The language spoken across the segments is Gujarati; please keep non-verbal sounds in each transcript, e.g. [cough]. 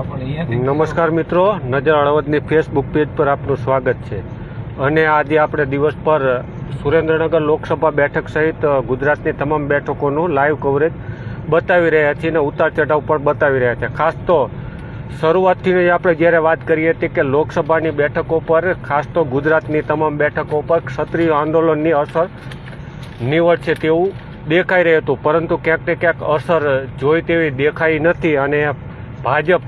નમસ્કાર મિત્રો નજર અળવદની ફેસબુક પેજ પર આપનું સ્વાગત છે. અને આજે આપણે દિવસ પર સુરેન્દ્રનગર લોકસભા બેઠક સહિત ગુજરાતની તમામ બેઠકોનું લાઈવ કવરેજ બતાવી રહ્યા છીએ અને ઉતાર ચઢાવ પણ બતાવી રહ્યા છે. ખાસ તો શરૂઆતથી આપણે જ્યારે વાત કરીએ હતી કે લોકસભાની બેઠકો પર ખાસ તો ગુજરાતની તમામ બેઠકો પર ક્ષત્રિય આંદોલનની અસર નીવડશે તેવું દેખાઈ રહ્યું હતું. પરંતુ ક્યાંક ને ક્યાંક અસર જોઈ તેવી દેખાઈ નથી અને ભાજપ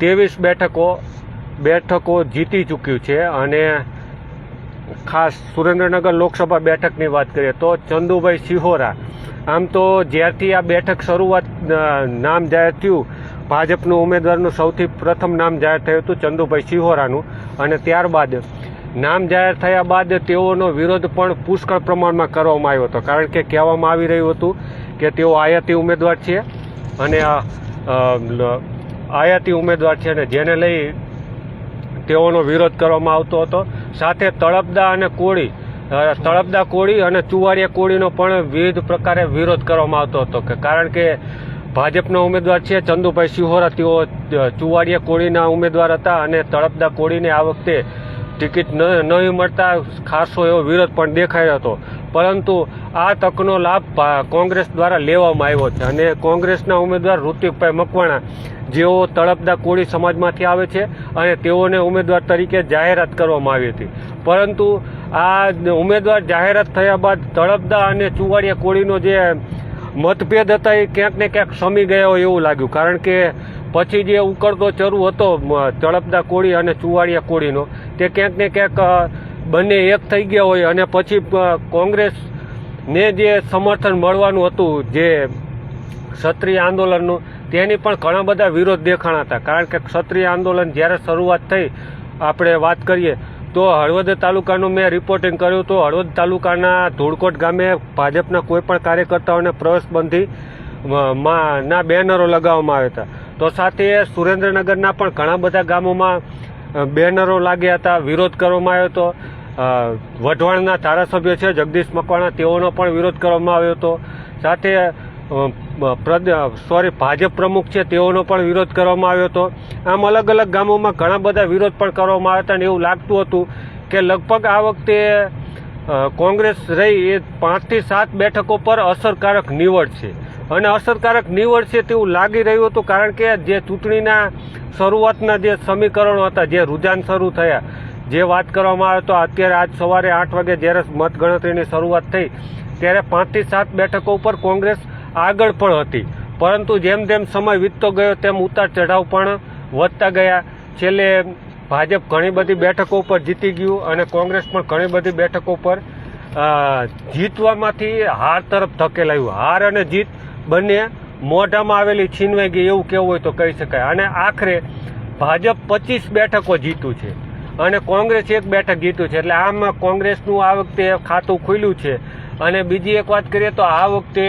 ત્રેવીસ બેઠકો બેઠકો જીતી ચૂક્યું છે અને ખાસ સુરેન્દ્રનગર લોકસભા બેઠકની વાત કરીએ તો ચંદુભાઈ સિહોરા આમ તો જ્યારથી આ બેઠક શરૂઆત નામ જાહેર થયું, ભાજપનું ઉમેદવારનું સૌથી પ્રથમ નામ જાહેર થયું હતું ચંદુભાઈ સિહોરાનું અને ત્યારબાદ નામ જાહેર થયા બાદ તેઓનો વિરોધ પણ પુષ્કળ પ્રમાણમાં કરવામાં આવ્યો હતો. કારણ કે કહેવામાં આવી રહ્યું હતું કે તેઓ આયાતી ઉમેદવાર છે અને આયાતી ઉમેદવાર છે અને જેને લઈ તેઓનો વિરોધ કરવામાં આવતો હતો. સાથે તળપદા અને કોળી તળપદા કોળી અને ચુવાડિયા કોળીનો પણ વિવિધ પ્રકારે વિરોધ કરવામાં આવતો હતો કે કારણ કે ભાજપના ઉમેદવાર છે, ચંદુભાઈ સિહોરા, તેઓ ચુવાડિયા કોળીના ઉમેદવાર હતા અને તળપદા કોળીને આ વખતે ટિકિટ ન, નહીં મળતા ખાસો એવો વિરોધ પણ દેખાયો હતો. પરંતુ આ તકનો લાભ કોંગ્રેસ દ્વારા લેવામાં આવ્યો છે અને કોંગ્રેસના ઉમેદવાર ઋતિકભાઈ મકવાણા જેઓ તળપદા કોળી સમાજમાંથી આવે છે અને તેઓને ઉમેદવાર તરીકે જાહેરાત કરવામાં આવી હતી. પરંતુ આ ઉમેદવાર જાહેરાત થયા બાદ તળપદા અને ચુવાડિયા કોળીનો જે મતભેદ હતા એ ક્યાંક ને ક્યાંક સમી ગયા હોય એવું લાગ્યું. કારણ કે પછી જે ઉકળતો ચરુ હતો તળપદા કોળી અને ચુવાડિયા કોળીનો, તે ક્યાંક ને ક્યાંક બંને એક થઈ ગયા હોય અને પછી કોંગ્રેસને જે સમર્થન મળવાનું હતું, જે ક્ષત્રિય આંદોલનનું તેની પણ ઘણા બધા વિરોધ દેખાણા હતા. કારણ કે ક્ષત્રિય આંદોલન જ્યારે શરૂઆત થઈ, આપણે વાત કરીએ, તો હળવદ તાલુકાનું મેં રિપોર્ટિંગ કર્યું તો હળવદ તાલુકાના ધૂળકોટ ગામે ભાજપના કોઈ પણ કાર્યકર્તાઓને પ્રવેશબંધી ના બેનરો લગાવવામાં આવ્યા હતા. તો સાથે સુરેન્દ્રનગરના પણ ઘણા બધા ગામોમાં બેનરો લાગ્યા હતા, વિરોધ કરવામાં આવ્યો હતો. વઢવાણના ધારાસભ્ય છે જગદીશ મકવાણા, તેઓનો પણ વિરોધ કરવામાં આવ્યો હતો. સાથે સોરી, ભાજપ પ્રમુખ છે, તેઓનો પણ વિરોધ કરવામાં આવ્યો હતો. આમ અલગ અલગ ગામોમાં ઘણા બધા વિરોધ પણ કરવામાં આવ્યા હતા અને એવું લાગતું હતું કે લગભગ આ વખતે કોંગ્રેસ રહી એ પાંચથી સાત બેઠકો પર અસરકારક નીવડશે અને અસરકારક નીવડશે તેવું લાગી રહ્યું હતું કારણ કે જે ચૂંટણીના શરૂઆતના જે સમીકરણો હતા, જે રુઝાન શરૂ થયા, જે વાત કરવામાં આવે તો અત્યારે આજ સવારે આઠ વાગે જ્યારે મતગણતરીની શરૂઆત થઈ, ત્યારે પાંચથી સાત બેઠકો ઉપર કોંગ્રેસ આગળ પણ હતી. પરંતુ જેમ જેમ સમય વીતતો ગયો તેમ ઉતાર ચઢાવ પણ વધતા ગયા. છેલ્લે ભાજપ ઘણી બધી બેઠકો ઉપર જીતી ગયું અને કોંગ્રેસ પણ ઘણી બધી બેઠકો પર જીતવામાંથી હાર તરફ ધકેલાયું. હાર અને જીત બંને મોઢામાં આવેલી છીનવાઈ ગઈ એવું કેવું હોય તો કહી શકાય. અને આખરે ભાજપ પચીસ બેઠકો જીતું છે અને કોંગ્રેસ એક બેઠક જીત્યું છે. એટલે આમ કોંગ્રેસનું આ વખતે ખાતું ખુલ્યું છે. અને બીજી એક વાત કરીએ તો આ વખતે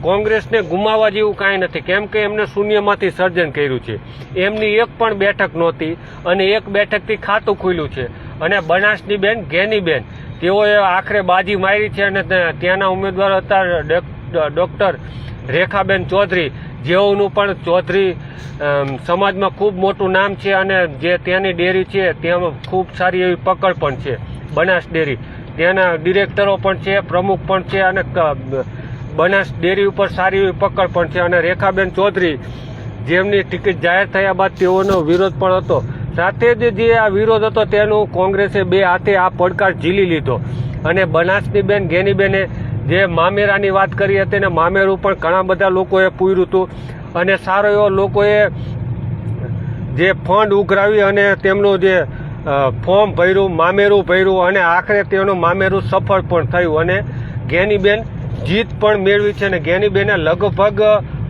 કોંગ્રેસને ગુમાવવા જેવું કાંઈ નથી. કેમ કે એમને શૂન્યમાંથી સર્જન કર્યું છે. એમની એક પણ બેઠક નહોતી અને એક બેઠકથી ખાતું ખુલ્યું છે. અને બનાસની બેન, ઘેની બેન, તેઓએ આખરે બાજી મારી છે અને ત્યાંના ઉમેદવાર હતા ડૉક્ટર રેખાબેન ચૌધરી. જેઓનું પણ ચૌધરી સમાજમાં ખૂબ મોટું નામ છે અને જે ત્યાંની ડેરી છે, ત્યાં ખૂબ સારી એવી પકડ પણ છે. બનાસ ડેરી. ત્યાંના ડિરેક્ટરો પણ છે, પ્રમુખ પણ છે અને બનાસ ડેરી ઉપર સારી એવી પકડ પણ છે અને રેખાબેન ચૌધરી જેમની ટિકિટ જાહેર થયા બાદ તેઓનો વિરોધ પણ હતો. સાથે જ જે આ વિરોધ હતો તેનું કોંગ્રેસે બે હાથે આ પડકાર ઝીલી લીધો. અને બનાસની બેન, ગેનીબેને જે મામેરાની વાત કરી હતી ને મામેરું પણ ઘણા બધા લોકોએ પૂર્યું હતું. અને સારો એવો લોકોએ જે ફંડ ઉઘરાવી અને તેમનું જે ફોર્મ ભર્યું, મામેરું ભર્યું અને આખરે તેનું મામેરું સફળ પણ થયું. અને ગેનીબેન જીત પણ મેળવી છે અને ગેનીબેને લગભગ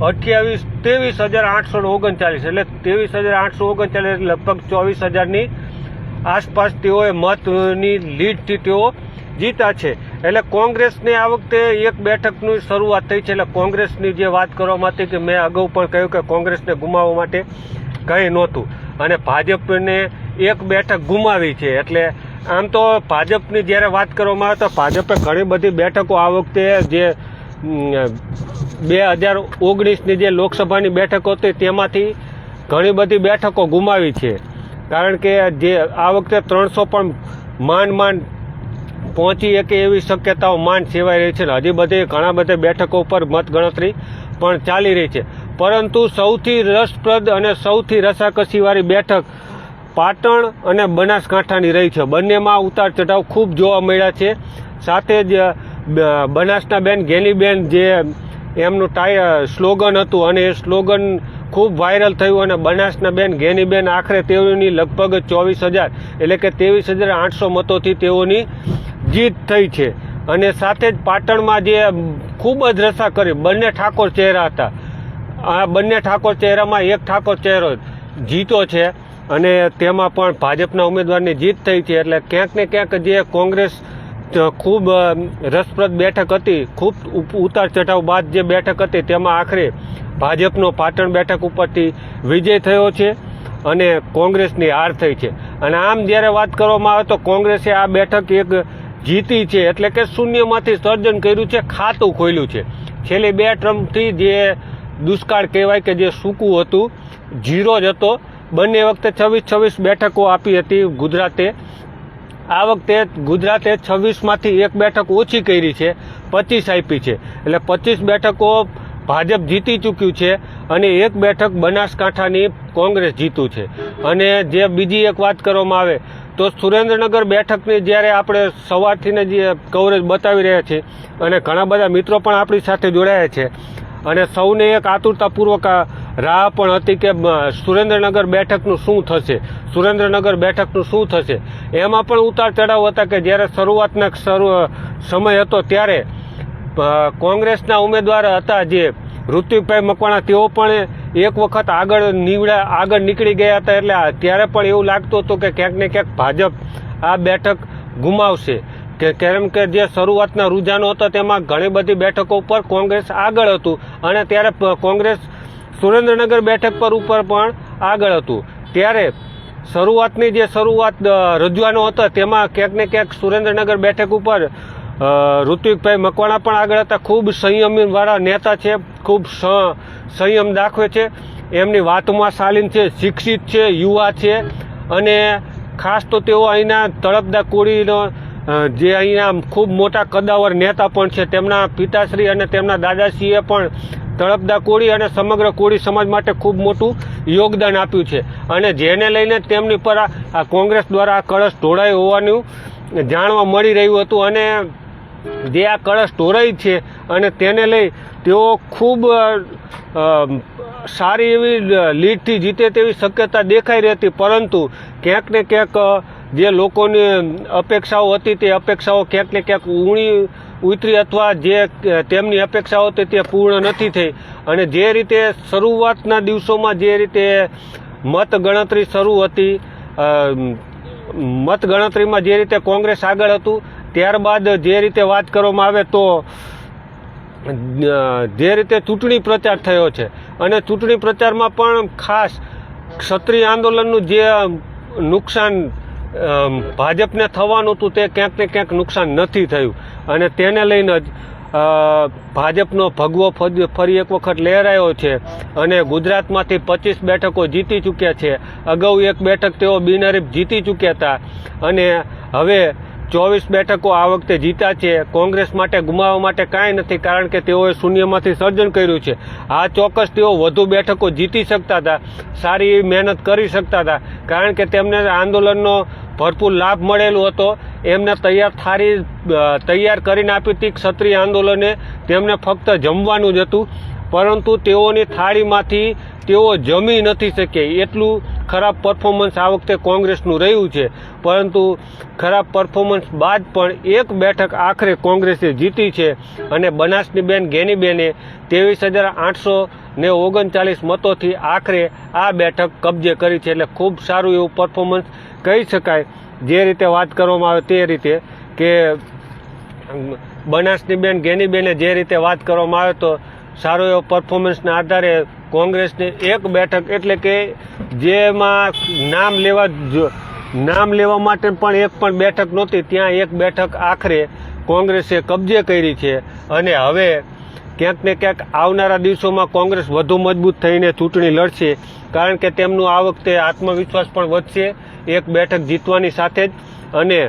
અઠ્યાવીસ, ત્રેવીસ હજાર આઠસો ઓગણચાલીસ, એટલે ત્રેવીસ હજાર આઠસો ઓગણચાલીસ લગભગ ચોવીસ હજારની આસપાસ તેઓએ મતની લીડથી તેઓ જીતા છે. એટલે કોંગ્રેસને આ વખતે એક બેઠકની શરૂઆત થઈ છે. એટલે કોંગ્રેસની જે વાત કરવામાં હતી કે મેં અગાઉ પણ કહ્યું કે કોંગ્રેસને ગુમાવવા માટે કંઈ નહોતું. અને ભાજપને એક બેઠક ગુમાવી છે. એટલે આમ તો ભાજપની જ્યારે વાત કરવામાં આવે તો ભાજપે ઘણી બધી બેઠકો આ વખતે જે બે હજાર ઓગણીસની જે લોકસભાની બેઠકો હતી તેમાંથી ઘણી બધી બેઠકો ગુમાવી છે. કારણ કે જે આ વખતે ત્રણસો પણ માંડ માંડ પહોંચી શકે એવી શક્યતાઓ માંડ સેવાઈ રહી છે હજી બધી ઘણા બધા બેઠકો ઉપર મતગણતરી પણ ચાલી રહી છે. પરંતુ સૌથી રસપ્રદ અને સૌથી રસાકસીવાળી બેઠક પાટણ અને બનાસકાંઠાની રહી છે. બંનેમાં ઉતાર ચઢાવ ખૂબ જોવા મળ્યા છે. સાથે જ બનાસના બેન ગેનીબેન જે એમનું ટાઈ સ્લોગન હતું અને એ સ્લોગન ખૂબ વાયરલ થયું અને બનાસના બેન ગેનીબેન આખરે તેઓની લગભગ ચોવીસ હજાર એટલે કે ત્રેવીસ હજાર આઠસો મતોથી તેઓની જીત થઈ છે. અને સાથે જ પાટણમાં જે ખૂબ જ રસા કરી, બંને ઠાકોર ચહેરા હતા. આ બંને ઠાકોર ચહેરામાં એક ઠાકોર ચહેરો જીતો છે. અને તેમાં પણ ભાજપના ઉમેદવારની જીત થઈ છે. એટલે ક્યાંક ને ક્યાંક જે કોંગ્રેસ ખૂબ રસપ્રદ બેઠક હતી, ખૂબ ઉતાર ચઢાવ બાદ જે બેઠક હતી, તેમાં આખરે ભાજપનો પાટણ બેઠક ઉપરથી વિજય થયો છે અને કોંગ્રેસની હાર થઈ છે. અને આમ જ્યારે વાત કરવામાં આવે તો કોંગ્રેસે આ બેઠક એક જીતી છે, એટલે કે શૂન્યમાંથી સર્જન કર્યું છે, ખાતું ખોલ્યું છે. છેલ્લી બે ટ્રમ્પથી જે દુષ્કાળ કહેવાય કે જે સૂકું હતું જીરો જ હતો. બંને વખતે છવ્વીસ છવ્વીસ બેઠકો આપી હતી ગુજરાતે. આ વખતે ગુજરાતે છવ્વીસમાંથી એક બેઠક ઓછી કરી છે, પચીસ આપી છે. એટલે પચીસ બેઠકો ભાજપ જીતી ચૂક્યું છે અને એક બેઠક બનાસકાંઠાની કોંગ્રેસ જીતું છે. અને જે બીજી એક વાત કરવામાં આવે, તો સુરેન્દ્રનગર બેઠકની જ્યારે આપણે સવારથીને જે કવરેજ બતાવી રહ્યા છીએ, અને ઘણા બધા મિત્રો પણ આપણી સાથે જોડાયા છે અને સૌને એક આતુરતાપૂર્વક રાહ પણ હતી કે સુરેન્દ્રનગર બેઠકનું શું થશે? સુરેન્દ્રનગર બેઠકનું શું થશે? એમાં પણ ઉતાર ચઢાવ હતા કે જ્યારે શરૂઆતના શરૂ સમય હતો ત્યારે કોંગ્રેસના ઉમેદવાર હતા જે ઋત્વિકભાઈ મકવાણા, તેઓ પણ એક વખત આગળ નીવડા આગળ નીકળી ગયા હતા એટલે ત્યારે પણ એવું લાગતું હતું કે ક્યાંક ને ક્યાંક ભાજપ આ બેઠક ગુમાવશે. કે કેમ કે જે શરૂઆતના રૂઝાનો હતો, તેમાં ઘણી બધી બેઠકો ઉપર કોંગ્રેસ આગળ હતું અને ત્યારે કોંગ્રેસ સુરેન્દ્રનગર બેઠક પર ઉપર પણ આગળ હતું. ત્યારે શરૂઆતની જે શરૂઆત રજવાનો હતા, તેમાં ક્યાંક ને ક્યાંક સુરેન્દ્રનગર બેઠક ઉપર ઋત્વિકભાઈ મકવાણા પણ આગળ હતા. ખૂબ સંયમીવાળા નેતા છે, ખૂબ સંયમ દાખવે છે. એમની વાતમાં શાલીન છે, શિક્ષિત છે, યુવા છે અને ખાસ તો તેઓ અહીંના તળપદા કોળીનો જે અહીંયા ખૂબ મોટા કદાવર નેતા પણ છે, તેમના પિતાશ્રી અને તેમના દાદાશ્રીએ પણ તળપદા કોળી અને સમગ્ર કોળી સમાજ માટે ખૂબ મોટું યોગદાન આપ્યું છે. અને જેને લઈને તેમની પર આ કોંગ્રેસ દ્વારા આ કળશ ઢોળાયો હોવાનું જાણવા મળી રહ્યું હતું અને જે આ કળશ ઢોરાઈ છે અને તેને લઈ તેઓ ખૂબ સારી એવી લીડથી જીતે તેવી શક્યતા દેખાઈ રહી હતી પરંતુ ક્યાંક ને ક્યાંક જે લોકોની અપેક્ષાઓ હતી તે અપેક્ષાઓ ક્યાંક ને ક્યાંક ઊણી ઉતરી અથવા જે તેમની અપેક્ષાઓ હતી તે પૂર્ણ નથી થઈ. અને જે રીતે શરૂઆતના દિવસોમાં જે રીતે મતગણતરી શરૂ હતી મતગણતરીમાં જે રીતે કોંગ્રેસ આગળ હતું, ત્યારબાદ જે રીતે વાત કરવામાં આવે તો જે રીતે ચૂંટણી પ્રચાર થયો છે. અને ચૂંટણી પ્રચારમાં પણ ખાસ ક્ષત્રિય આંદોલનનું જે નુકસાન ભાજપને થવાનું હતું તે ક્યાંક ને ક્યાંક નુકસાન નથી થયું. અને તેને લઈને જ ભાજપનો ભગવો ફરી એક વખત લહેરાયો છે અને ગુજરાતમાંથી પચીસ બેઠકો જીતી ચૂક્યા છે. અગાઉ એક બેઠક તેઓ બિનહરીફ જીતી ચૂક્યા હતા. અને હવે ચોવીસ બેઠકો આ વખતે જીતા છે. કોંગ્રેસ માટે ગુમાવવા માટે કાંઈ નથી, કારણ કે તેઓએ શૂન્યમાંથી સર્જન કર્યું છે. આ ચોક્કસ તેઓ વધુ બેઠકો જીતી શકતા હતા, સારી એવી મહેનત કરી શકતા હતા, કારણ કે તેમને આંદોલનનો ભરપૂર લાભ મળેલો હતો. એમને તૈયાર થારી તૈયાર કરીને આપી હતી ક્ષત્રિય આંદોલને તેમને ફક્ત જમવાનું જ હતું. પરંતુ તેઓની થાળીમાંથી તેઓ જમી નથી શકે એટલું ખરાબ પરફોર્મન્સ આ વખતે કોંગ્રેસનું રહ્યું છે. પરંતુ ખરાબ પરફોર્મન્સ બાદ પણ એક બેઠક આખરે કોંગ્રેસે જીતી છે અને બનાસની બેન ગેનીબેને ત્રેવીસ હજાર આઠસો ને ઓગણચાલીસ મતોથી આખરે આ બેઠક કબજે કરી છે. એટલે ખૂબ સારું એવું પરફોર્મન્સ કહી શકાય. જે રીતે વાત કરવામાં આવે તે રીતે કે બનાસની બેન ગેનીબેને જે રીતે વાત કરવામાં આવે તો સારો એવો પરફોર્મન્સના આધારે કોંગ્રેસને એક બેઠક એટલે કે જેમાં નામ લેવા નામ લેવા માટે પણ એક પણ બેઠક નહોતી, ત્યાં એક બેઠક આખરે કોંગ્રેસે કબજે કરી છે. અને હવે ક્યાંક ને ક્યાંક આવનારા દિવસોમાં કોંગ્રેસ વધુ મજબૂત થઈને ચૂંટણી લડશે, કારણ કે તેમનું આ વખતે આત્મવિશ્વાસ પણ વધશે, એક બેઠક જીતવાની સાથે જ. અને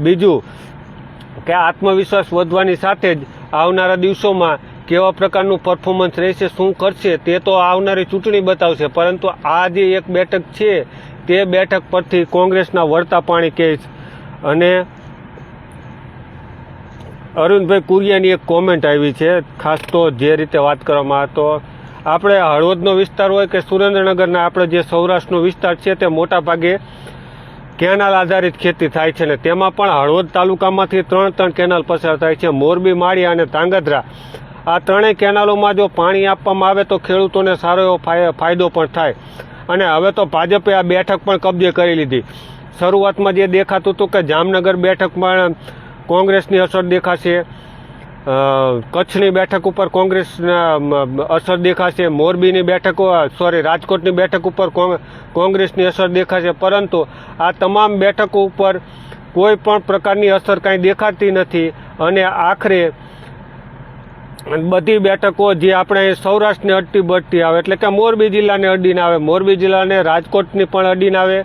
બીજું કે આત્મવિશ્વાસ વધવાની સાથે જ આવનારા દિવસોમાં કેવા પ્રકારનું પરફોર્મન્સ રહેશે, શું કરશે, તે તો આવનારી ચૂંટણી બતાવશે. પરંતુ આ જે એક બેઠક છે, તે બેઠક પરથી કોંગ્રેસના વળતા પાણી કેસ અને અરવિંદભાઈ કુરિયાની એક કોમેન્ટ આવી છે, ખાસ તો જે રીતે વાત કરવામાં હતો આપણે હળવદનો વિસ્તાર હોય કે સુરેન્દ્રનગરના આપણે જે સૌરાષ્ટ્રનો વિસ્તાર છે, તે મોટા ભાગે કેનાલ આધારિત ખેતી થાય છે ને તેમાં પણ હળવદ તાલુકામાંથી ત્રણ ત્રણ કેનાલ પસાર થાય છે. મોરબી, માળિયા અને તાંગધ્રા આ ત્રણેય કેનાલોમાં જો પાણી આપવામાં આવે તો ખેડૂતોને સારો એવો ફાય- ફાયદો પણ થાય. અને હવે તો ભાજપે આ બેઠક પણ કબજે કરી લીધી. શરૂઆતમાં જે દેખાતું હતું કે જામનગર બેઠકમાં કોંગ્રેસની અસર દેખાશે કચ્છની બેઠક ઉપર કોંગ્રેસના અસર દેખાશે, મોરબીની બેઠક, સોરી, રાજકોટની બેઠક ઉપર કોંગ- કોંગ્રેસની અસર દેખાશે. પરંતુ આ તમામ બેઠકો ઉપર કોઈ પણ પ્રકારની અસર કાંઈ દેખાતી નથી. અને આખરે બધી બેઠકો જે આપણે સૌરાષ્ટ્રને અડતી બળતી આવે, એટલે કે મોરબી જિલ્લાને અડીને આવે. મોરબી જિલ્લાને રાજકોટની પણ અડીને આવે,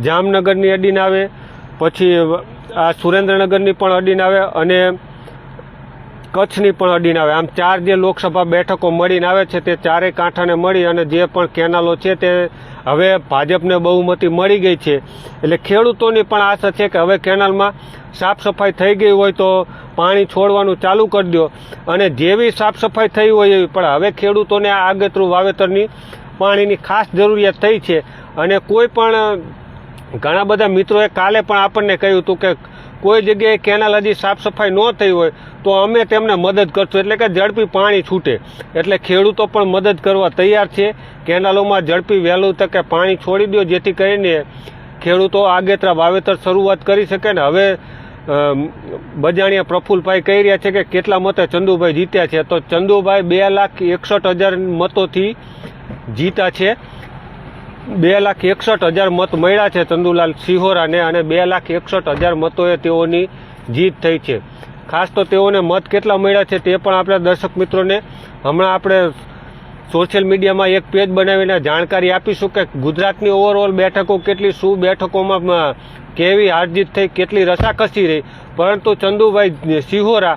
જામનગરની અડીને આવે, પછી આ સુરેન્દ્રનગરની પણ અડીને આવે અને કચ્છની પણ અડીને આવે. આમ ચાર જે લોકસભા બેઠકો મળીને આવે છે, તે ચારેય કાંઠાને મળી અને જે પણ કેનાલો છે તે હવે ભાજપને બહુમતી મળી ગઈ છે. એટલે ખેડૂતોની પણ આશા છે કે હવે કેનાલમાં સાફ સફાઈ થઈ ગઈ હોય તો પાણી છોડવાનું ચાલુ કરી દો. અને જેવી સાફ સફાઈ થઈ હોય એવી, પણ હવે ખેડૂતોને આ આગતરું વાવેતરની પાણીની ખાસ જરૂરિયાત થઈ છે. અને કોઈ પણ, ઘણા બધા મિત્રોએ કાલે પણ આપણને કહ્યું હતું કે કોઈ જગ્યાએ કેનાલ હજી સાફ સફાઈ ન થઈ હોય તો અમે તેમને મદદ કરશું. એટલે કે ઝડપી પાણી છૂટે. એટલે ખેડૂતો પણ મદદ કરવા તૈયાર છે. કેનાલોમાં ઝડપી વહેલું તકે પાણી છોડી દો, જેથી કરીને ખેડૂતો આગેતરા વાવેતર શરૂઆત કરી શકે ને હવે બજાણિયા પ્રફુલભાઈ કહી રહ્યા છે કે કેટલા મતે ચંદુભાઈ જીત્યા છે. તો ચંદુભાઈ બે લાખ એકસઠ હજાર મતોથી જીતા છે. બે લાખ એકસઠ હજાર મત મળ્યા છે ચંદુલાલ સિહોરાને અને બે લાખ એકસઠ હજાર મતોએ તેઓની જીત થઈ છે. ખાસ તો તેઓને મત કેટલા મળ્યા છે તે પણ આપણા દર્શક મિત્રોને હમણાં આપણે સોશિયલ મીડિયામાં એક પેજ બનાવીને જાણકારી આપીશું કે ગુજરાતની ઓવરઓલ બેઠકો કેટલી, શું બેઠકોમાં કેવી હારજીત થઈ, કેટલી રસાકસી રહી. પરંતુ ચંદુભાઈ સિહોરા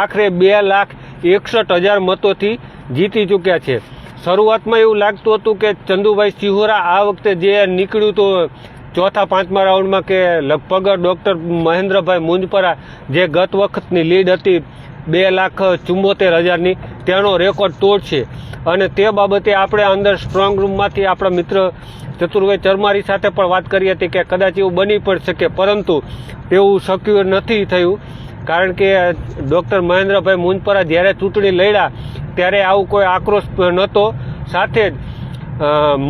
આખરે બે લાખ એકસઠ હજાર મતોથી જીતી ચૂક્યા છે. શરૂઆતમાં એવું લાગતું હતું કે ચંદુભાઈ સિહોરા આ વખતે જે નીકળ્યું તો ચોથા, પાંચમા રાઉન્ડમાં કે લગભગ ડૉક્ટર મહેન્દ્રભાઈ મુંજપરા જે ગત વખતની લીડ હતી બે લાખ ચુંબોતેર હજારની તેનો રેકોર્ડ તોડશે. અને તે બાબતે આપણે અંદર સ્ટ્રોંગ રૂમમાંથી આપણા મિત્ર ચતુરભાઈ ચરમારી સાથે પણ વાત કરી હતી કે કદાચ એવું બની પણ શકે, પરંતુ એવું શક્ય નથી થયું. કારણ કે ડૉક્ટર મહેન્દ્રભાઈ મુંજપરા જ્યારે ચૂંટણી લડ્યા, ત્યારે આવું કોઈ આક્રોશ નહોતો. સાથે જ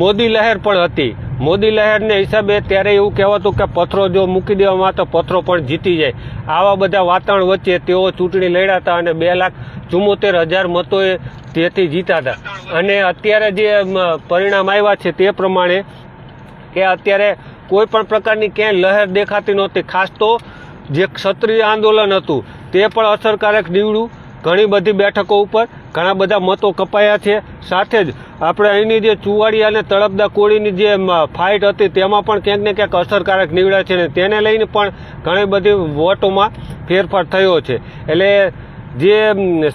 મોદી લહેર પણ હતી. મોદી લહેરને હિસાબે ત્યારે એવું કહેવાતું કે પથ્થરો જો મૂકી દેવામાં તો પથ્થરો પણ જીતી જાય. આવા બધા વાતાવરણ વચ્ચે તેઓ ચૂંટણી લડ્યા હતા અને બે લાખ ચુમ્મોતેર હજાર મતોએ તેથી જીતા હતા. અને અત્યારે જે પરિણામ આવ્યા છે તે પ્રમાણે કે અત્યારે કોઈ પણ પ્રકારની ક્યાંય લહેર દેખાતી નહોતી. ખાસ તો જે ક્ષત્રિય આંદોલન હતું તે પણ અસરકારક નીવડ્યું. ઘણી બધી બેઠકો ઉપર ઘણા બધા મતો કપાયા છે. સાથે જ આપણે અહીંની જે ચુવાડી અને તળપદા કોળીની જે ફાઇટ હતી તેમાં પણ ક્યાંક ને ક્યાંક અસરકારક નીવડ્યા છે ને તેને લઈને પણ ઘણી બધી વોટોમાં ફેરફાર થયો છે. એટલે જે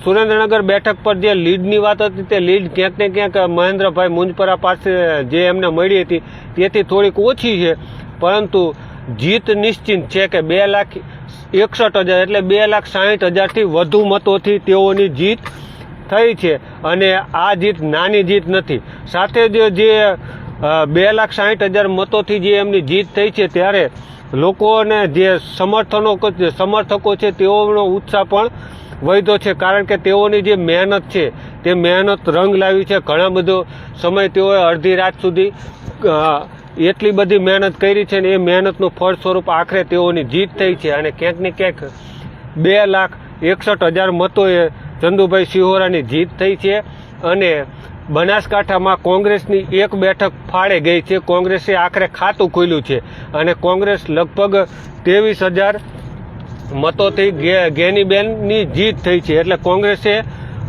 સુરેન્દ્રનગર બેઠક પર જે લીડની વાત હતી તે લીડ ક્યાંક ને ક્યાંક મહેન્દ્રભાઈ મુંજપરા પાસે જે એમને મળી હતી, તેથી થોડીક ઓછી છે. પરંતુ જીત નિશ્ચિત છે કે બે લાખ એકસઠ હજાર એટલે બે લાખ સાહીઠ હજારથી વધુ મતોથી તેઓની જીત થઈ છે અને આ જીત નાની જીત નથી. સાથે જ જે બે લાખ સાહીઠ હજાર મતોથી જે એમની જીત થઈ છે ત્યારે લોકોને જે સમર્થનો સમર્થકો છે તેઓનો ઉત્સાહ પણ વધ્યો છે. કારણ કે તેઓની જે મહેનત છે તે મહેનત રંગ લાવી છે. ઘણા બધો સમય તેઓએ અડધી રાત સુધી એટલી બધી મહેનત કરી છે ને એ મહેનતનું ફળ સ્વરૂપ આખરે તેઓની જીત થઈ છે. અને ક્યાંક ને ક્યાંક બે લાખ એકસઠ હજાર મતોએ ચંદુભાઈ સિહોરાની જીત થઈ છે અને બનાસકાંઠામાં કોંગ્રેસની એક બેઠક ફાળે ગઈ છે. કોંગ્રેસે આખરે ખાતું ખોલ્યું છે અને કોંગ્રેસ લગભગ ત્રેવીસ હજાર મતોથી ગેનીબેનની જીત થઈ છે. એટલે કોંગ્રેસે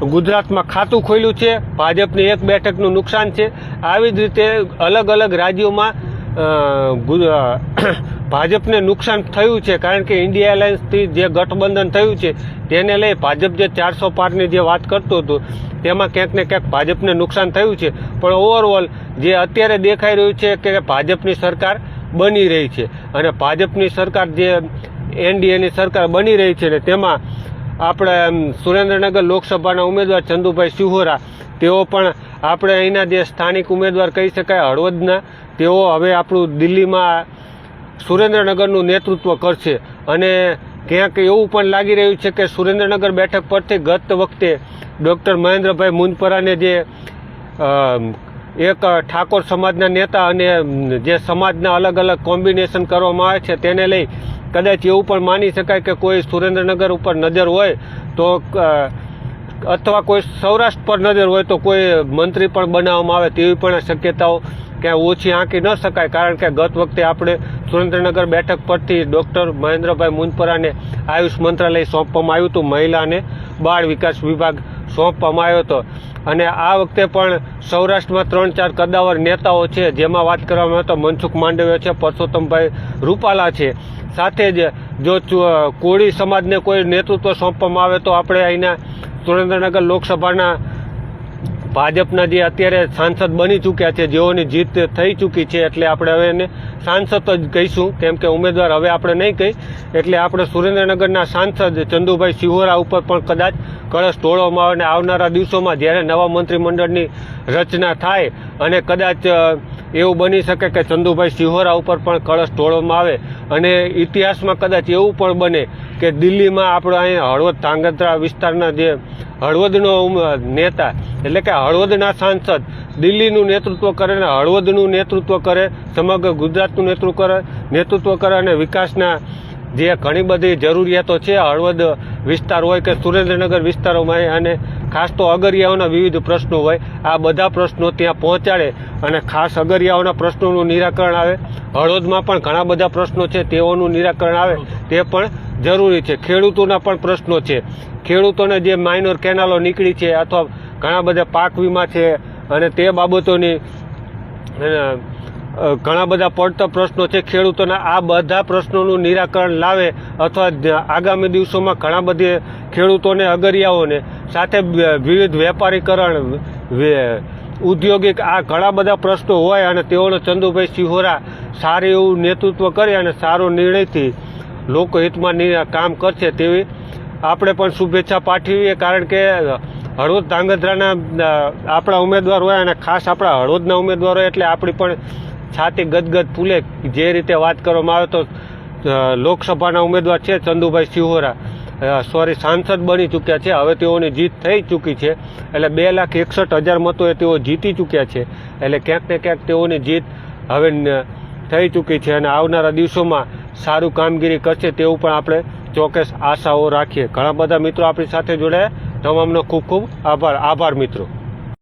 ગુજરાતમાં ખાતું ખોલ્યું છે. ભાજપની એક બેઠકનું નુકસાન છે. આવી જ રીતે અલગ અલગ રાજ્યોમાં [coughs] ભાજપને નુકસાન થયું છે. કારણ કે ઇન્ડિયા એલાયન્સથી જે ગઠબંધન થયું છે, તેને લઈ ભાજપ જે ચારસો પારની જે વાત કરતું હતું, તેમાં ક્યાંક ને ક્યાંક ભાજપને નુકસાન થયું છે. પણ ઓવરઓલ જે અત્યારે દેખાઈ રહ્યું છે કે ભાજપની સરકાર બની રહી છે. અને ભાજપની સરકાર જે એનડીએની સરકાર બની રહી છે ને તેમાં આપણે સુરેન્દ્રનગર લોકસભાના ઉમેદવાર ચંદુભાઈ સિહોરા, તેઓ પણ આપણે અહીંના જે સ્થાનિક ઉમેદવાર કહી શકાય હળવદના, તેઓ હવે આપણું દિલ્હીમાં સુરેન્દ્રનગરનું નેતૃત્વ કરશે. અને ક્યાંક એવું પણ લાગી રહ્યું છે કે સુરેન્દ્રનગર બેઠક પરથી ગત વખતે ડૉક્ટર મહેન્દ્રભાઈ મુંજપરાને જે એક ઠાકોર સમાજના નેતા અને જે સમાજના અલગ અલગ કોમ્બિનેશન કરવામાં આવે છે, તેને લઈ કદાચ એવું પણ માની શકાય કે કોઈ સુરેન્દ્રનગર ઉપર નજર હોય તો અથવા કોઈ સૌરાષ્ટ્ર પર નજર હોય તો કોઈ મંત્રી પણ બનાવવામાં આવે તેવી પણ શક્યતાઓ ક્યાંય ઓછી આંકી ન શકાય. કારણ કે ગત વખતે આપણે સુરેન્દ્રનગર બેઠક પરથી ડૉક્ટર મહેન્દ્રભાઈ મુંજપરાને આયુષ મંત્રાલય સોંપવામાં આવ્યું હતું. મહિલા અને બાળ વિકાસ વિભાગ સોંપવામાં આવ્યો હતો. અને આ વખતે પણ સૌરાષ્ટ્રમાં ત્રણ ચાર કદાવર નેતાઓ છે, જેમાં વાત કરવામાં આવે તો મનસુખ માંડવ્યો છે, પરસોત્તમભાઈ રૂપાલા છે. સાથે જ જો કોળી સમાજને કોઈ નેતૃત્વ સોંપવામાં આવે તો આપણે અહીંના સુરેન્દ્રનગર લોકસભાના ભાજપના જે અત્યારે સાંસદ બની ચૂક્યા છે, જેઓની જીત થઈ ચૂકી છે, એટલે આપણે હવે એને સાંસદ જ કહીશું. કેમ કે ઉમેદવાર હવે આપણે નહીં કહી, એટલે આપણે સુરેન્દ્રનગરના સાંસદ ચંદુભાઈ સિહોરા ઉપર પણ કદાચ કળશ ઢોળવામાં આવે અને આવનારા દિવસોમાં જ્યારે નવા મંત્રીમંડળની રચના થાય અને કદાચ એવું બની શકે કે ચંદુભાઈ શિહોરા ઉપર પણ કળશ ઢોળવામાં આવે. અને ઇતિહાસમાં કદાચ એવું પણ બને કે દિલ્હીમાં આપણો અહીંયા હળવદ ધાંગધ્રા વિસ્તારના જે હળવદનો નેતા, એટલે કે હળવદના સાંસદ દિલ્હીનું નેતૃત્વ કરે અને હળવદનું નેતૃત્વ કરે, સમગ્ર ગુજરાતનું નેતૃત્વ કરે નેતૃત્વ કરે અને વિકાસના જે ઘણી બધી જરૂરિયાતો છે, હળવદ વિસ્તાર હોય કે સુરેન્દ્રનગર વિસ્તારોમાં અને ખાસ તો અગરિયાઓના વિવિધ પ્રશ્નો હોય, આ બધા પ્રશ્નો ત્યાં પહોંચાડે અને ખાસ અગરિયાઓના પ્રશ્નોનું નિરાકરણ આવે. હળવદમાં પણ ઘણા બધા પ્રશ્નો છે, તેઓનું નિરાકરણ આવે. તે પણ જરૂરી છે. ખેડૂતોના પણ પ્રશ્નો છે. ખેડૂતોને જે માઇનોર કેનાલો નીકળી છે અથવા ઘણા બધા પાક વીમા છે અને તે બાબતોની ઘણા બધા પડતા પ્રશ્નો છે. ખેડૂતોના આ બધા પ્રશ્નોનું નિરાકરણ લાવે અથવા આગામી દિવસોમાં ઘણા બધી ખેડૂતોને અગરિયાઓને સાથે વિવિધ વેપારીકરણ ઉદ્યોગિક આ ઘણા બધા પ્રશ્નો હોય અને તેઓનો ચંદુભાઈ સિહોરા સારું એવું નેતૃત્વ કરે અને સારો નિર્ણયથી લોકહિતમાં કામ કરશે તેવી આપણે પણ શુભેચ્છા પાઠવીએ. કારણ કે હળવદ ધાંગધ્રાના આપણા ઉમેદવાર હોય અને ખાસ આપણા હળવદના ઉમેદવાર હોય એટલે આપણી પણ છાતી ગદગદ ફૂલે, જે રીતે વાત કરવામાં આવે તો લોકસભાના ઉમેદવાર છે ચંદુભાઈ સિહોરા. સોરી, સાંસદ બની ચૂક્યા છે. હવે તેઓની જીત થઈ ચૂકી છે. એટલે બે લાખ એકસઠ હજાર મતોએ તેઓ જીતી ચૂક્યા છે. એટલે ક્યાંક ને ક્યાંક તેઓની જીત હવે થઈ ચૂકી છે અને આવનારા દિવસોમાં સારું કામગીરી કરશે તેવું પણ આપણે ચોક્કસ આશાઓ રાખીએ. ઘણા બધા મિત્રો આપણી સાથે જોડાયા. તમામનો ખૂબ ખૂબ આભાર. આભાર, મિત્રો.